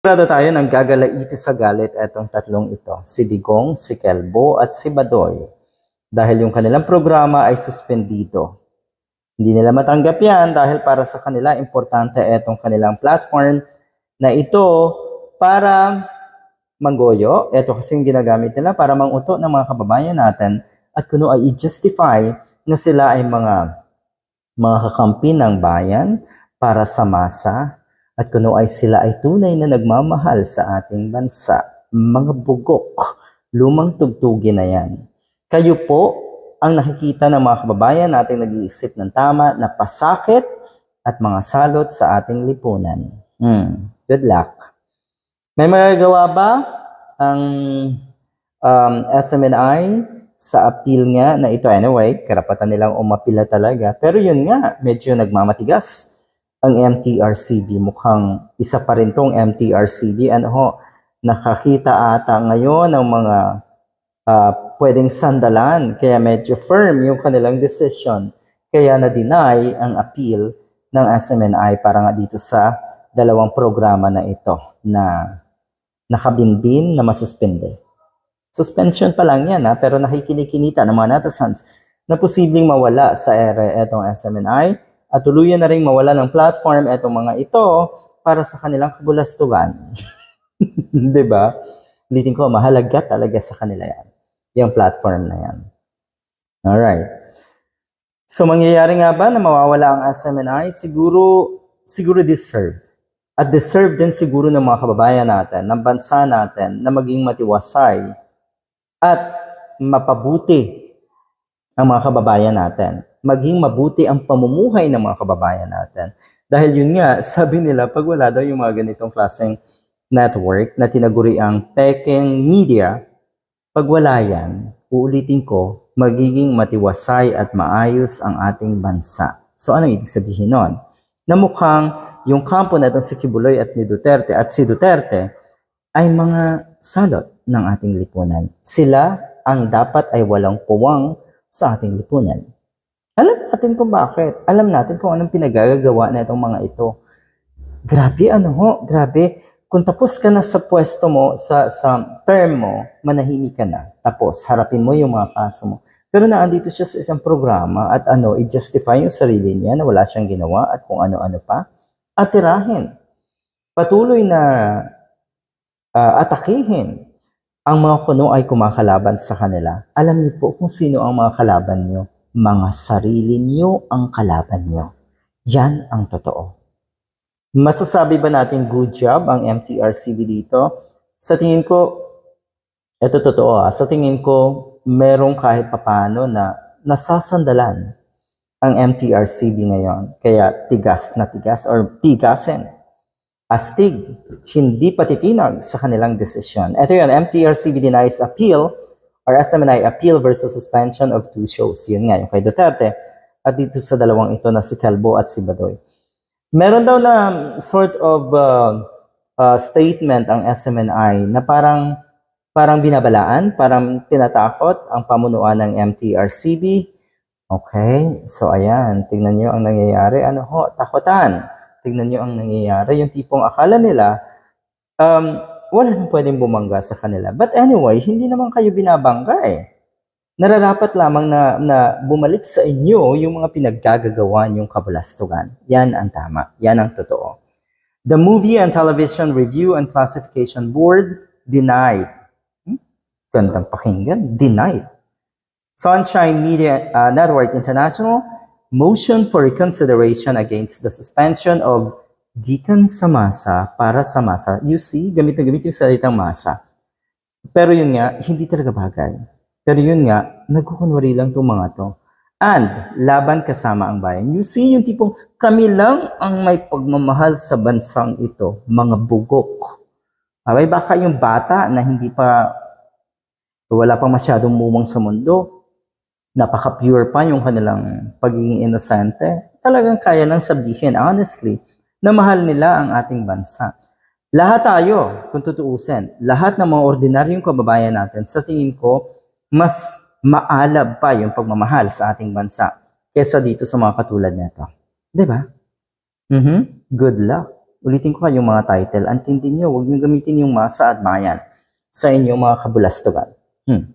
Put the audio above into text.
Sigurado tayo ng gagalaiti sa galit etong tatlong ito, si Digong, si Kelbo at si Badoy. Dahil yung kanilang programa ay suspendido. Hindi nila matanggap yan dahil para sa kanila importante etong kanilang platform na ito para manggoyo. Ito kasi yung ginagamit nila para manguto ng mga kababayan natin at kuno ay i-justify na sila ay mga mga kakampi ng bayan para sa masa at kuno ay sila ay tunay na nagmamahal sa ating bansa. Mga bugok, lumang tugtugin na yan. Kayo po ang nakikita ng mga kababayan nating nag-iisip ng tama na pasakit at mga salot sa ating lipunan. Hmm, good luck. May magagawa ba ang um, SMNI sa appeal nga na ito? Anyway, karapatan nilang umapila talaga. Pero yun nga, medyo nagmamatigas ang MTRCB. Mukhang isa pa rin tong MTRCB. Ano ho, nakakita ata ngayon ng mga ah, pwedeng sandalan. Kaya medyo firm yung kanilang decision. Kaya na-deny ang appeal ng SMNI para nga dito sa dalawang programa na ito na nakabinbin na masuspende. Suspension pa lang yan ha, pero nakikinikinita ng mga netizens na posibleng mawala sa ere etong SMNI at tuluyan na rin mawala ng platform etong mga ito para sa kanilang kabulastugan. 'Di ba? Ulitin ko, mahalaga talaga sa kanila yan. Yung platform na yan. Alright. So, mangyayari nga ba na mawawala ang SMNI? Siguro, siguro deserve. At deserve din siguro ng mga kababayan natin, ng bansa natin, na maging matiwasay at mapabuti ang mga kababayan natin. Maging mabuti ang pamumuhay ng mga kababayan natin. Dahil yun nga, sabi nila, pag wala daw yung mga ganitong klaseng network na tinaguri ang peking media, pag wala yan, uulitin ko, magiging matiwasay at maayos ang ating bansa. So ano ibig sabihin nun? Na mukhang yung kampo na si Kibuloy at ni Duterte at si Duterte ay mga salot ng ating lipunan. Sila ang dapat ay walang puwang sa ating lipunan. Alam natin kung bakit. Alam natin kung anong pinagagagawa na itong mga ito. Grabe, ano ho, grabe. Kung tapos ka na sa pwesto mo, sa, sa term mo, manahimik ka na. Tapos, harapin mo yung mga kaso mo. Pero naandito siya sa isang programa at ano, i-justify yung sarili niya na wala siyang ginawa at kung ano-ano pa. At tirahin. Patuloy na ah, atakihin ang mga kuno ay kumakalaban sa kanila. Alam niyo po kung sino ang mga kalaban niyo. Mga sarili niyo ang kalaban niyo. Yan ang totoo. Masasabi ba natin good job ang MTRCB dito? Sa tingin ko, ito totoo ah. Sa tingin ko, merong kahit papano na nasasandalan ang MTRCB ngayon. Kaya tigas na tigas or tigasin. Astig, hindi patitinag sa kanilang desisyon. Ito yun, MTRCB denies appeal or SMNI appeal versus suspension of two shows. Yun nga, yung kay Duterte at dito sa dalawang ito na si Calvo at si Badoy. Meron daw na sort of uh, uh, statement ang SMNI na parang parang binabalaan, parang tinatakot ang pamunuan ng MTRCB. Okay, so ayan, tingnan niyo ang nangyayari. Ano ho, takutan. Tingnan niyo ang nangyayari. Yung tipong akala nila, um, wala nang pwedeng bumangga sa kanila. But anyway, hindi naman kayo binabangga eh. Nararapat lamang na, na bumalik sa inyo yung mga pinaggagagawa niyong kabalastugan. Yan ang tama. Yan ang totoo. The Movie and Television Review and Classification Board denied. Hmm? Gandang pakinggan. Denied. Sunshine Media uh, Network International motion for reconsideration against the suspension of gikan sa masa para sa masa. You see, gamit na gamit yung salitang masa. Pero yun nga, hindi talaga bagay. Pero yun nga, nagkukunwari lang itong mga to. And, laban kasama ang bayan. You see, yung tipong kami lang ang may pagmamahal sa bansang ito, mga bugok. Okay, baka yung bata na hindi pa, wala pang masyadong mumang sa mundo, napaka-pure pa yung kanilang pagiging inosente, talagang kaya nang sabihin, honestly, na mahal nila ang ating bansa. Lahat tayo, kung tutuusin, lahat ng mga ordinaryong kababayan natin, sa tingin ko, mas maalab pa yung pagmamahal sa ating bansa kesa dito sa mga katulad nito. Di ba? Mhm. Good luck. Ulitin ko kayong mga title. Antindin nyo, huwag nyo gamitin yung masa at bayan sa inyong mga kabulastugan. Hmm.